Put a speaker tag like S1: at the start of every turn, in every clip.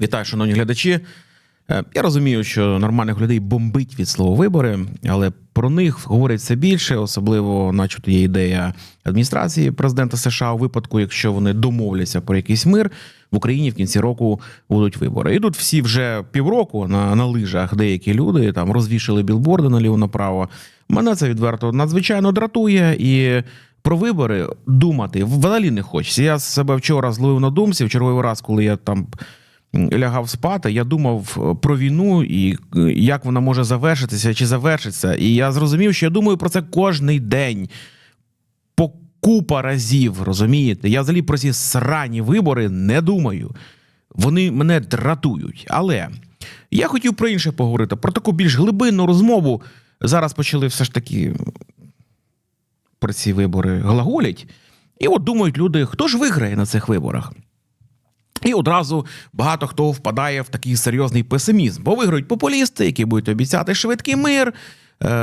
S1: Вітаю, шановні глядачі. Е, Я розумію, що нормальних людей бомбить від слова вибори, але про них говорять все більше, особливо, начебто, є ідея адміністрації президента США у випадку, якщо вони домовляться про якийсь мир в Україні в кінці року будуть вибори. І тут всі вже півроку на, на лижах деякі люди там розвішали білборди наліво направо. Мене це відверто надзвичайно дратує і. Про вибори думати взагалі не хочеться. Я себе вчора зловив на думці в черговий раз, коли я там лягав спати, я думав е, про війну і е, як вона може завершитися чи завершиться. І я зрозумів, що я думаю про це кожний день. По купа разів, розумієте? Я взагалі про ці срані вибори не думаю. Вони мене дратують. Але я хотів про інше поговорити, про таку більш глибинну розмову. Зараз почали все ж таки про ці вибори глаголять. І от думають люди, хто ж виграє на цих виборах? І одразу багато хто впадає в такий серйозний песимізм, бо виграють популісти, які будуть обіцяти швидкий мир, е,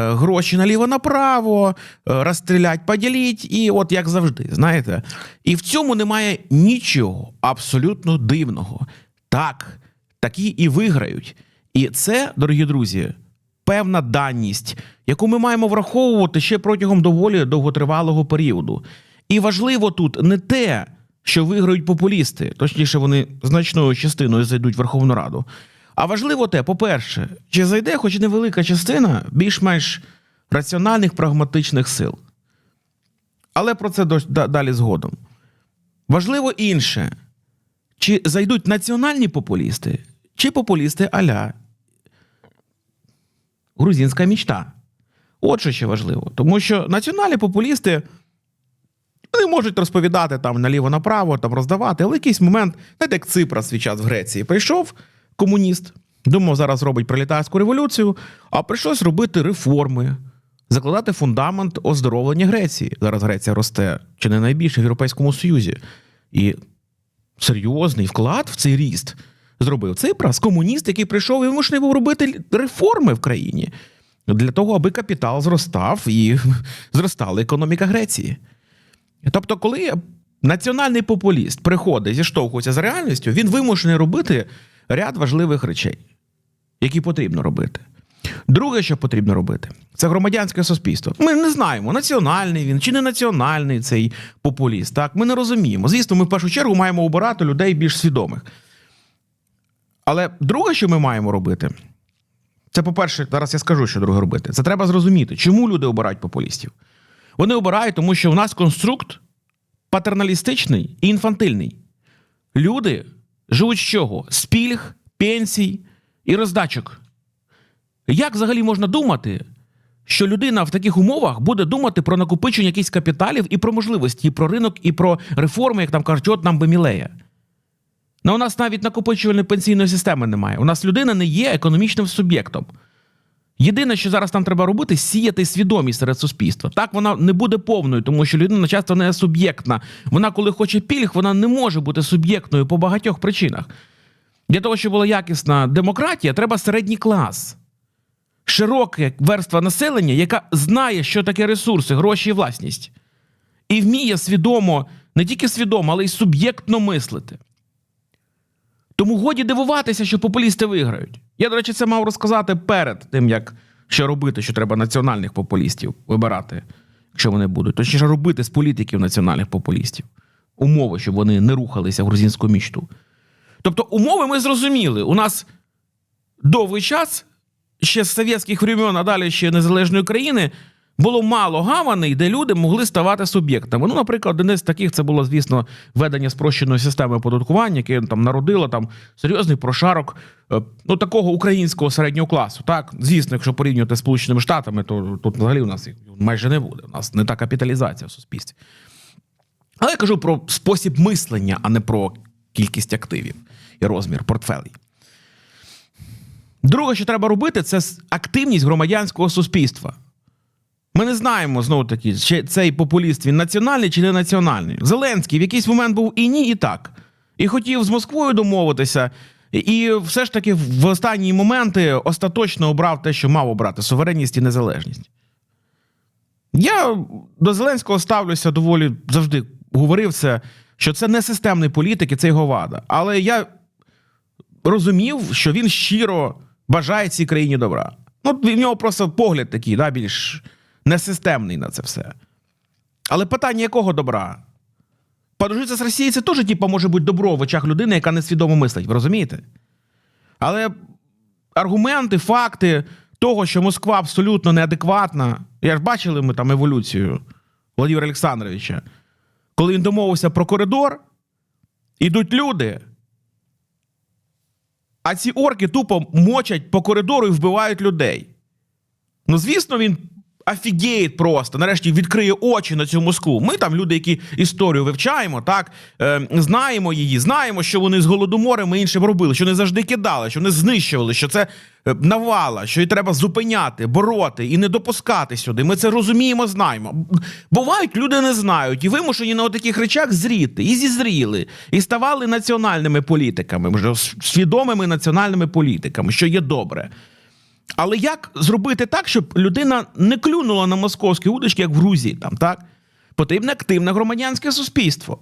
S1: гроші наліво направо, е, розстрілять, поділіть, і от як завжди, знаєте. І в цьому немає нічого абсолютно дивного. Так, такі і виграють. І це, дорогі друзі, певна даність, яку ми маємо враховувати ще протягом доволі довготривалого періоду. І важливо тут не те, що виграють популісти, точніше, вони значною частиною зайдуть в Верховну Раду. А важливо те, по-перше, чи зайде хоч невелика частина більш-менш раціональних прагматичних сил. Але про це далі згодом. Важливо інше, чи зайдуть національні популісти, чи популісти аля грузинська мічта. От що ще важливо. Тому що національні популісти вони можуть розповідати там наліво-направо, там роздавати, але якийсь момент, знаєте, як Ципра свій час в Греції прийшов комуніст, думав, зараз робить пролетарську революцію, а прийшлось робити реформи, закладати фундамент оздоровлення Греції. Зараз Греція росте чи не найбільше в Європейському Союзі. І серйозний вклад в цей ріст зробив Ципрас, комуніст, який прийшов і вимушений був робити реформи в країні для того, аби капітал зростав і зростала економіка Греції. Тобто, коли національний популіст приходить зіштовхується з реальністю, він вимушений робити ряд важливих речей, які потрібно робити. Друге, що потрібно робити, це громадянське суспільство. Ми не знаємо, національний він чи не національний цей популіст. Так, ми не розуміємо. Звісно, ми в першу чергу маємо обирати людей більш свідомих. Але друге, що ми маємо робити, це, по-перше, зараз я скажу, що друге робити. Це треба зрозуміти, чому люди обирають популістів. Вони обирають, тому що у нас конструкт патерналістичний і інфантильний. Люди живуть з чого? З пільг, пенсій і роздачок. Як взагалі можна думати, що людина в таких умовах буде думати про накопичення якихось капіталів і про можливості, і про ринок, і про реформи, як там кажуть, от нам би мілея. Ну, у нас навіть накопичувальної пенсійної системи немає. У нас людина не є економічним суб'єктом. Єдине, що зараз нам треба робити, сіяти свідомість серед суспільства. Так вона не буде повною, тому що людина часто не суб'єктна. Вона, коли хоче пільг, вона не може бути суб'єктною по багатьох причинах. Для того, щоб була якісна демократія, треба середній клас. Широка верства населення, яка знає, що таке ресурси, гроші і власність. І вміє свідомо, не тільки свідомо, але й суб'єктно мислити. Тому годі дивуватися, що популісти виграють. Я, до речі, це мав розказати перед тим, як що робити, що треба національних популістів вибирати, якщо вони будуть. Точніше, робити з політиків національних популістів. Умови, щоб вони не рухалися в грузинську мічту. Тобто, умови ми зрозуміли. У нас довгий час, ще з совєтських времен, а далі ще незалежної країни, було мало гаваней, де люди могли ставати суб'єктами. Ну, наприклад, один з таких це було, звісно, введення спрощеної системи оподаткування, яке там народило там серйозний прошарок е, ну, такого українського середнього класу. Так, звісно, якщо порівнювати з Сполученими Штатами, то тут взагалі у нас їх майже не буде. У нас не та капіталізація в суспільстві. Але я кажу про спосіб мислення, а не про кількість активів і розмір портфелей. Друге, що треба робити, це активність громадянського суспільства. Ми не знаємо знову таки, чи цей популіст він національний чи не національний. Зеленський в якийсь момент був і ні, і так. І хотів з Москвою домовитися, і все ж таки в останні моменти остаточно обрав те, що мав обрати суверенність і незалежність. Я до Зеленського ставлюся доволі завжди говорив це, що це не системний політик і це його вада. Але я розумів, що він щиро бажає цій країні добра. Ну, в нього просто погляд такий, да, більш несистемний на це все. Але питання якого добра? Подружитися з Росією це теж, типу, може бути добро в очах людини, яка несвідомо мислить, ви розумієте? Але аргументи, факти того, що Москва абсолютно неадекватна. Я ж бачили ми там еволюцію Володимира Олександровича. Коли він домовився про коридор, ідуть люди. А ці орки тупо мочать по коридору і вбивають людей. Ну, звісно, він офігіє просто. Нарешті відкриє очі на цю Москву. Ми там люди, які історію вивчаємо, так е, знаємо її, знаємо, що вони з голодоморем і іншим робили, що не завжди кидали, що не знищували, що це е, навала, що її треба зупиняти, бороти і не допускати сюди. Ми це розуміємо, знаємо. Бувають, люди не знають і вимушені на таких речах зріти, і зізріли, і ставали національними політиками, вже свідомими національними політиками, що є добре. Але як зробити так, щоб людина не клюнула на московські удочки, як в Грузії, там, так? Потрібне активне громадянське суспільство.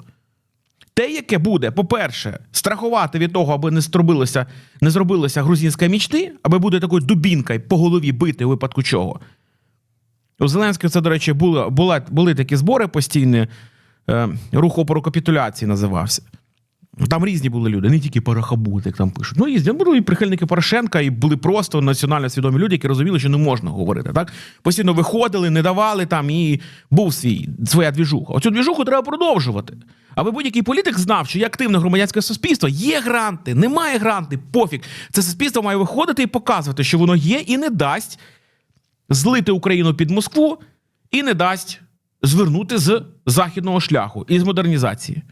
S1: Те, яке буде, по-перше, страхувати від того, аби не зробилося, не зробилося грузинська мічти, аби буде такою дубінкою по голові бити у випадку чого. У Зеленського це, до речі, були, була, були такі збори постійні, е, рух опору капітуляції називався. Там різні були люди, не тільки Парахабут, як там пишуть. Ну, різні. Були і прихильники Порошенка, і були просто національно свідомі люди, які розуміли, що не можна говорити. Так? Постійно виходили, не давали там, і був свій, своя двіжуха. Оцю двіжуху треба продовжувати. Аби будь-який політик знав, що є активне громадянське суспільство, є гранти, немає гранти, пофіг. Це суспільство має виходити і показувати, що воно є, і не дасть злити Україну під Москву, і не дасть звернути з західного шляху і з модернізації.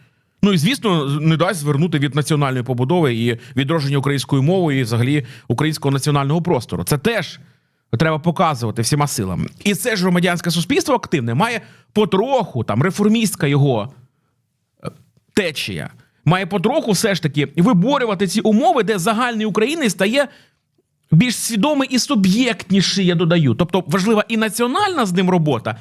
S1: Ну і звісно, не дасть звернути від національної побудови і відродження української мови і взагалі українського національного простору. Це теж треба показувати всіма силами. І це ж громадянське суспільство активне має потроху там реформістська його е, течія. Має потроху все ж таки виборювати ці умови, де загальний українець стає більш свідомий і суб'єктніший, я додаю. Тобто важлива і національна з ним робота,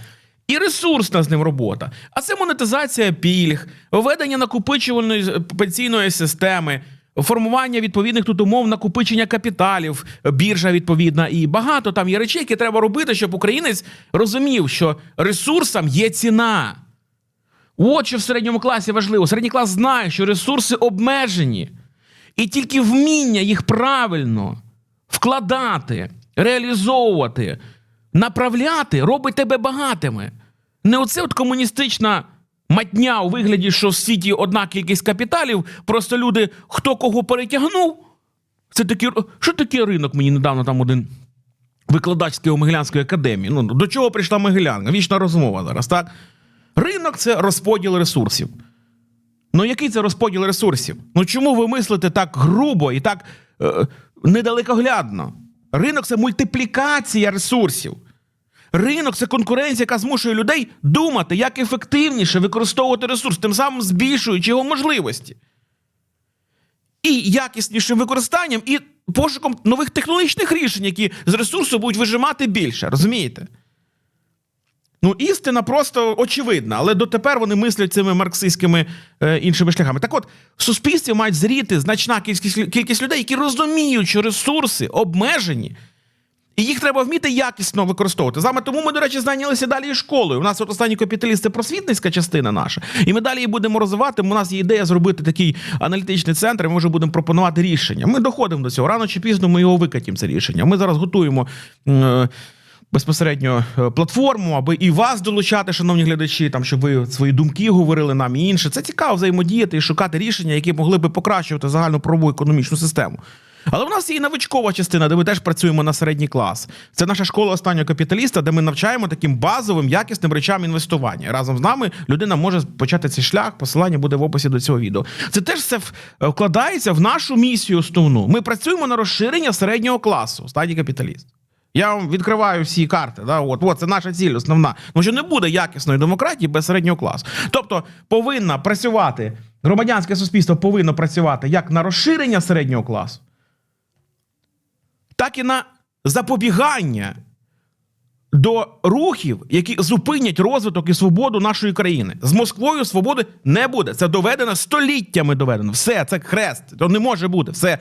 S1: і ресурсна з ним робота. А це монетизація пільг, введення накопичувальної пенсійної системи, формування відповідних тут умов накопичення капіталів, біржа відповідна, і багато там є речей, які треба робити, щоб українець розумів, що ресурсам є ціна. От що в середньому класі важливо. Середній клас знає, що ресурси обмежені, і тільки вміння їх правильно вкладати, реалізовувати, направляти робить тебе багатими. Не оце от комуністична матня у вигляді, що в світі одна кількість капіталів, просто люди хто кого перетягнув. Це такі, що таке ринок? Мені недавно там один викладач з Києво-Могилянської академії. Ну, до чого прийшла Могилянка? Вічна розмова зараз, так? Ринок це розподіл ресурсів. Ну, який це розподіл ресурсів? Ну чому ви мислите так грубо і так е, недалекоглядно? Ринок це мультиплікація ресурсів. Ринок це конкуренція, яка змушує людей думати, як ефективніше використовувати ресурс, тим самим збільшуючи його можливості. І якіснішим використанням, і пошуком нових технологічних рішень, які з ресурсу будуть вижимати більше. Розумієте? Ну, істина просто очевидна, але дотепер вони мислять цими марксистськими е, іншими шляхами. Так от, в суспільстві мають зріти значна кількість, кількість людей, які розуміють, що ресурси обмежені, і їх треба вміти якісно використовувати. Саме тому ми, до речі, зайнялися далі школою. У нас от останній капіталіст це просвітницька частина наша. І ми далі її будемо розвивати. У нас є ідея зробити такий аналітичний центр, і ми вже будемо пропонувати рішення. Ми доходимо до цього. Рано чи пізно ми його викатимо, це рішення. Ми зараз готуємо. Е, Безпосередньо е, платформу, аби і вас долучати, шановні глядачі, там щоб ви свої думки говорили нам і інше. Це цікаво взаємодіяти і шукати рішення, які могли би покращувати загальну правову економічну систему. Але в нас є і навичкова частина, де ми теж працюємо на середній клас. Це наша школа останнього капіталіста, де ми навчаємо таким базовим якісним речам інвестування. Разом з нами людина може почати цей шлях. Посилання буде в описі до цього відео. Це теж все вкладається в нашу місію основну. Ми працюємо на розширення середнього класу, останній капіталіст. Я вам відкриваю всі карти. Да? От, от це наша ціль основна. Тому що не буде якісної демократії без середнього класу. Тобто повинна працювати громадянське суспільство повинно працювати як на розширення середнього класу, так і на запобігання до рухів, які зупинять розвиток і свободу нашої країни. З Москвою свободи не буде. Це доведено століттями доведено. Все, це хрест. То не може бути. Все.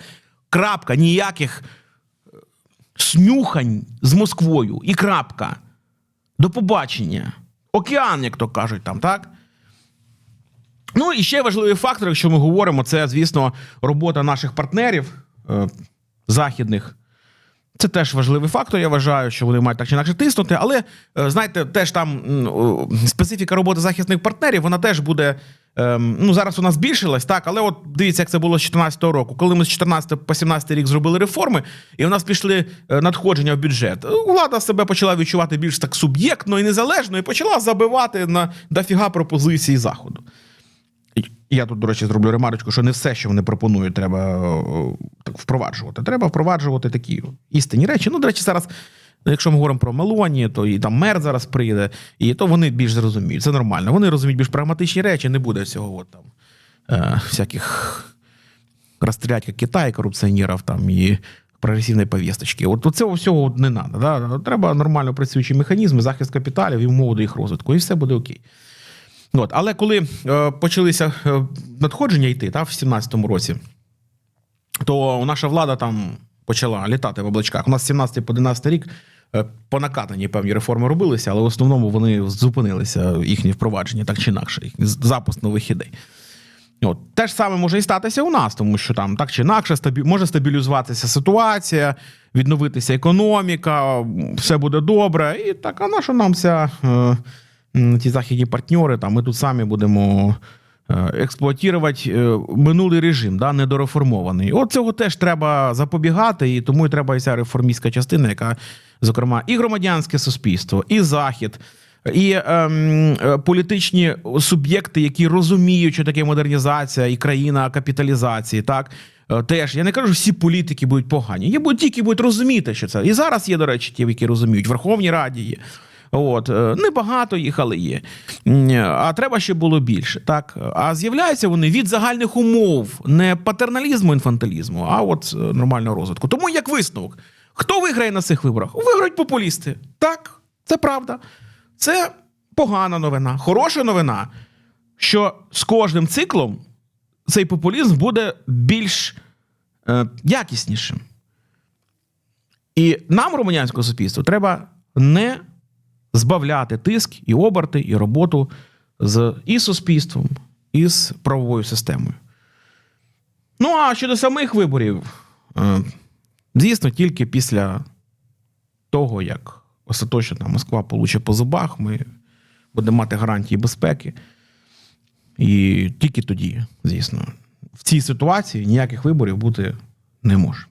S1: Крапка, ніяких снюхань з Москвою. І крапка. До побачення. Океан, як то кажуть там, так? Ну і ще важливий фактор, якщо ми говоримо, це, звісно, робота наших партнерів е, західних. Це теж важливий фактор. Я вважаю, що вони мають так чи інакше тиснути. Але е, знаєте, теж там специфіка роботи захисних партнерів, вона теж буде. Ем, Ну, зараз вона збільшилась, так, але от дивіться, як це було з 2014 року. Коли ми з 14 по 17 рік зробили реформи, і в нас пішли е, надходження в бюджет. Влада себе почала відчувати більш так суб'єктно і незалежно, і почала забивати на дофіга пропозиції заходу. Я тут, до речі, зроблю ремарочку, що не все, що вони пропонують, треба так впроваджувати. Треба впроваджувати такі істинні речі. Ну, до речі, зараз, якщо ми говоримо про Мелоні, то і там мер зараз прийде, і то вони більш зрозуміють. Це нормально. Вони розуміють більш прагматичні речі, не буде всього от, там, е, всяких розстрілять, Китай, корупціонерів там і прогресивної повісточки. От, цього всього не треба. Да? Треба нормально працюючі механізми, захист капіталів і умови до їх розвитку, і все буде окей. От, але коли е, почалися е, надходження йти та, в 17-му році, то наша влада там почала літати в облачках. У нас 17 по 11 рік е, по накатанні певні реформи робилися, але в основному вони зупинилися, їхні впровадження, так чи інакше, запуск нових ідей. От. Те ж саме може і статися у нас, тому що там так чи інакше стабі... може стабілізуватися ситуація, відновитися економіка, все буде добре. І так, а на що нам ця, е, ті західні партнери, там, ми тут самі будемо експлуатувати е, минулий режим, да, недореформований. От цього теж треба запобігати, і тому і треба і ця реформістська частина, яка, зокрема, і громадянське суспільство, і захід. І ем, е, політичні суб'єкти, які розуміють, що таке модернізація і країна капіталізації, так е, теж я не кажу, що всі політики будуть погані. Є будуть ті, які будуть розуміти, що це. І зараз є, до речі, ті, які розуміють. В Верховній Раді є. От е, небагато їх, але є. А треба ще було більше. Так а з'являються вони від загальних умов, не патерналізму, інфантилізму, а от е, нормального розвитку. Тому як висновок, хто виграє на цих виборах? Виграють популісти. Так, це правда. Це погана новина. Хороша новина, що з кожним циклом цей популізм буде більш е, якіснішим. І нам, громадянського суспільства, треба не збавляти тиск і оберти, і роботу з і суспільством, і з правовою системою. Ну, а щодо самих виборів, е, звісно, тільки після того, як остаточно Москва получить по зубах, ми будемо мати гарантії безпеки. І тільки тоді, звісно, в цій ситуації ніяких виборів бути не може.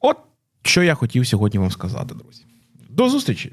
S1: От що я хотів сьогодні вам сказати, друзі. До зустрічі!